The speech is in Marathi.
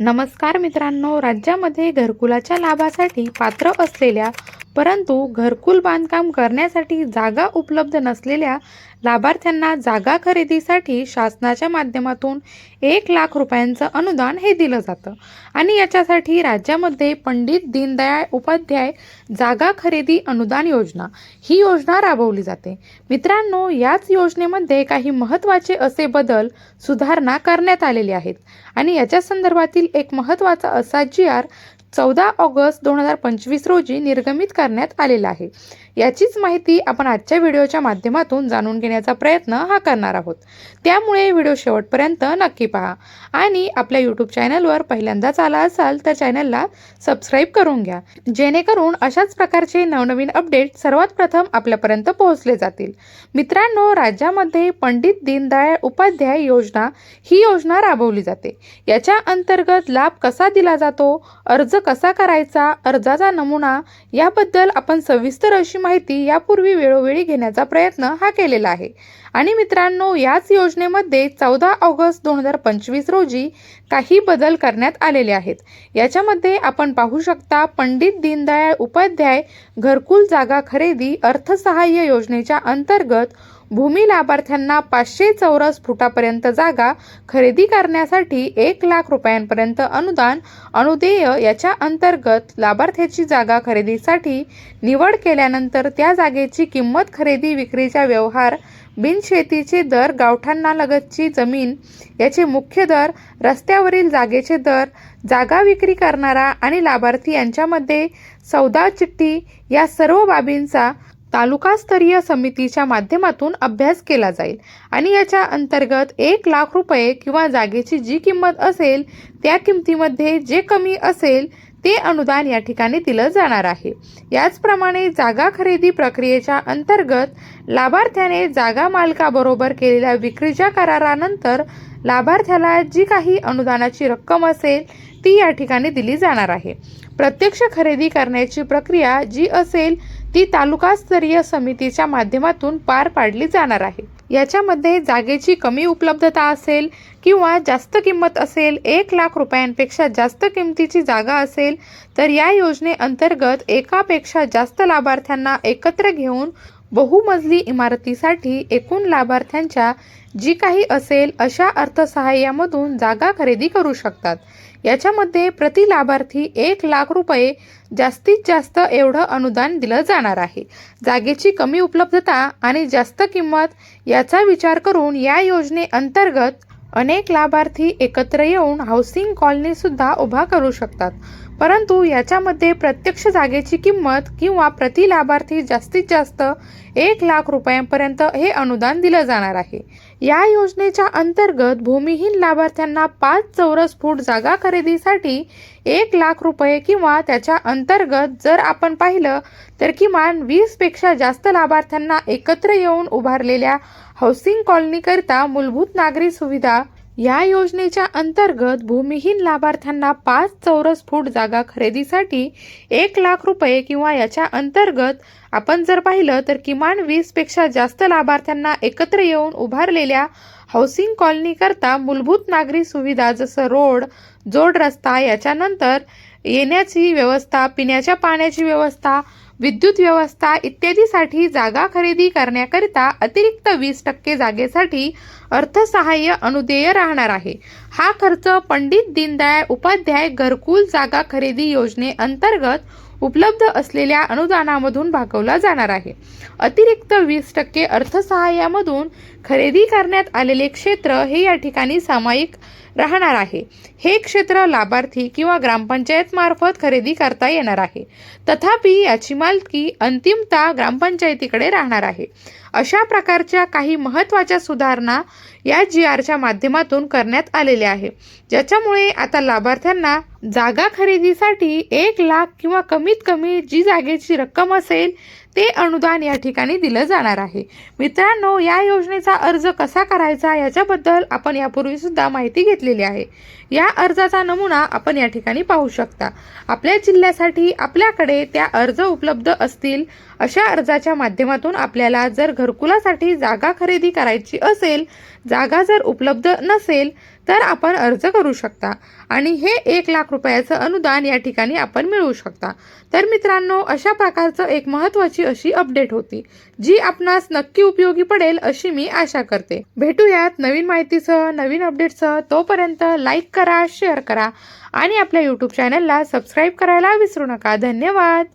नमस्कार मित्रांनो राज्यामध्ये घरकुलाच्या लाभासाठी पात्र असलेल्या परंतु घरकुल बांधकाम करण्यासाठी जागा उपलब्ध नसलेल्या लाभार्थ्यांना जागा खरेदीसाठी शासनाच्या माध्यमातून एक लाख रुपयांचं अनुदान हे दिलं जातं. आणि याच्यासाठी राज्यामध्ये पंडित दीनदयाळ उपाध्याय जागा खरेदी अनुदान योजना ही योजना राबवली जाते. मित्रांनो याच योजनेमध्ये काही महत्त्वाचे असे बदल सुधारणा करण्यात आलेले आहेत. आणि याच्या संदर्भातील एक महत्त्वाचा असा जी आर चौदा ऑगस्ट दोन हजार पंचवीस रोजी निर्गमित करण्यात आलेला आहे. याचीच माहिती आपण आजच्या व्हिडिओच्या माध्यमातून जाणून घेण्याचा प्रयत्न हा करणार आहोत. त्यामुळे व्हिडिओ शेवटपर्यंत नक्की पहा. आणि आपल्या यूट्यूब चॅनलवर पहिल्यांदाच आला असाल तर चॅनलला सबस्क्राईब करून घ्या. जेणेकरून अशाच प्रकारचे नवनवीन अपडेट सर्वात प्रथम आपल्यापर्यंत पोहोचले जातील. मित्रांनो राज्यामध्ये पंडित दीनदयाळ उपाध्याय योजना ही योजना राबवली जाते. याच्या अंतर्गत लाभ कसा दिला जातो? अर्ज कसा करायचा अर्जाचा नमुना याबद्दल आपण सविस्तर अशी माहिती यापूर्वी वेळोवेळी घेण्याचा प्रयत्न हा केलेला आहे. आणि मित्रांनो याच योजनेमध्ये चौदा ऑगस्ट दोन हजार पंचवीस रोजी काही बदल करण्यात आलेले आहेत. याच्यामध्ये आपण पाहू शकता पंडित दीनदयाळ उपाध्याय घरकुल जागा खरेदी अर्थसहाय्य योजनेच्या अंतर्गत भूमी लाभार्थ्यांना पाचशे चौरस फुटापर्यंत जागा खरेदी करण्यासाठी एक लाख रुपयांपर्यंत अनुदान अनुदेय याच्या अंतर्गत लाभार्थ्याची जागा खरेदीसाठी निवड केल्यानंतर त्या जागेची किंमत खरेदी विक्रीचा व्यवहार बिनशेतीचे दर गावठांना लगतची जमीन याचे मुख्य दर रस्त्यावरील जागेचे दर जागा विक्री करणारा आणि लाभार्थी यांच्यामध्ये सौदा चिठ्ठी या सर्व बाबींचा तालुकास्तरीय समितीच्या माध्यमातून अभ्यास केला जाईल. आणि याच्या अंतर्गत एक लाख रुपये किंवा जागेची जी किंमत असेल त्या किमतीमध्ये जे कमी असेल ते अनुदान या ठिकाणी दिलं जाणार आहे. याचप्रमाणे जागा खरेदी प्रक्रियेच्या अंतर्गत लाभार्थ्याने जागा मालकाबरोबर केलेल्या विक्रीच्या करारानंतर लाभार्थ्याला जी काही अनुदानाची रक्कम असेल ती या ठिकाणी दिली जाणार आहे. प्रत्यक्ष खरेदी करण्याची प्रक्रिया जी असेल ती तालुकास्तरीय समितीच्या माध्यमातून पार पाडली जाणार आहे. याच्यामध्ये जागेची कमी उपलब्धता असेल किंवा जास्त किंमत असेल एक लाख रुपयांपेक्षा जास्त किमतीची जागा असेल तर या योजनेअंतर्गत एकापेक्षा जास्त लाभार्थ्यांना एकत्र घेऊन बहुमजली इमारतीसाठी एकूण लाभार्थ्यांच्या जी काही असेल अशा अर्थसहाय्यामधून जागा खरेदी करू शकतात. याच्यामध्ये प्रति लाभार्थी एक लाख रुपये जास्तीत जास्त एवढं अनुदान दिलं जाणार आहे. जागेची कमी उपलब्धता आणि जास्त किंमत याचा विचार करून या योजनेअंतर्गत अनेक लाभार्थी एकत्र येऊन हाऊसिंग कॉलनीसुद्धा उभा करू शकतात. परंतु याच्यामध्ये प्रत्यक्ष जागेची किंमत किंवा प्रति लाभार्थी जास्तीत जास्त एक लाख रुपयांपर्यंत हे अनुदान दिलं जाणार आहे. या योजनेच्या अंतर्गत भूमिहीन लाभार्थ्यांना पाच चौरस फूट जागा खरेदीसाठी एक लाख रुपये किंवा त्याच्या अंतर्गत जर आपण पाहिलं तर किमान वीसपेक्षा जास्त लाभार्थ्यांना एकत्र येऊन उभारलेल्या हाऊसिंग कॉलनीकरिता मूलभूत नागरी सुविधा या योजनेच्या अंतर्गत भूमिहीन लाभार्थ्यांना पाच चौरस फूट जागा खरेदीसाठी एक लाख रुपये किंवा याच्या अंतर्गत आपण जर पाहिलं तर किमान वीसपेक्षा जास्त लाभार्थ्यांना एकत्र येऊन उभारलेल्या हाऊसिंग कॉलनीकरता मूलभूत नागरी सुविधा जसं रोड जोड रस्ता याच्यानंतर येण्याची व्यवस्था पिण्याच्या पाण्याची व्यवस्था विद्युत व्यवस्था इत्यादीसाठी जागा खरेदी करण्याकरिता अतिरिक्त वीस टक्के जागेसाठी अर्थसहाय्य अनुदेय राहणार आहे. हा खर्च पंडित दीनदयाळ उपाध्याय घरकुल जागा खरेदी योजनेअंतर्गत उपलब्ध असलेल्या अनुदानामधून भागवला जाणार आहे. अतिरिक्त वीस टक्के अर्थसहाय्यामधून खरेदी करण्यात आलेले क्षेत्र हे या ठिकाणी सामायिक राहणार आहे. हे क्षेत्र लाभार्थी किंवा ग्रामपंचायत मार्फत खरेदी करता येणार आहे. तथापि याची मालकी अंतिमता ग्रामपंचायतीकडे राहणार आहे. अशा प्रकारच्या काही महत्त्वाच्या सुधारणा या जी आरच्या माध्यमातून करण्यात आलेल्या आहे ज्याच्यामुळे आता लाभार्थ्यांना जागा खरेदीसाठी एक लाख किंवा कमीत कमी जी जागेची रक्कम असेल ते अनुदान या ठिकाणी दिलं जाणार आहे. मित्रांनो या योजनेचा अर्ज कसा करायचा याच्याबद्दल आपण यापूर्वीसुद्धा माहिती घेतलेली आहे. या अर्जाचा नमुना आपण या ठिकाणी पाहू शकता. आपल्या जिल्ह्यासाठी आपल्याकडे त्या अर्ज उपलब्ध असतील अशा अर्जाच्या माध्यमातून आपल्याला जर घरकुलासाठी जागा खरेदी करायची असेल जागा जर उपलब्ध नसेल तर आपण अर्ज करू शकता. आणि हे एक लाख रुपयाचं अनुदान या ठिकाणी आपण मिळवू शकता. तर मित्रांनो अशा प्रकारचं एक महत्त्वाची अशी अपडेट होती जी आपणास नक्की उपयोगी पडेल अशी मी आशा करते. भेटूयात नवीन माहितीसह नवीन अपडेटसह तोपर्यंत लाईक करा शेअर करा आणि आपल्या यूट्यूब चॅनलला सबस्क्राईब करायला विसरू नका. धन्यवाद!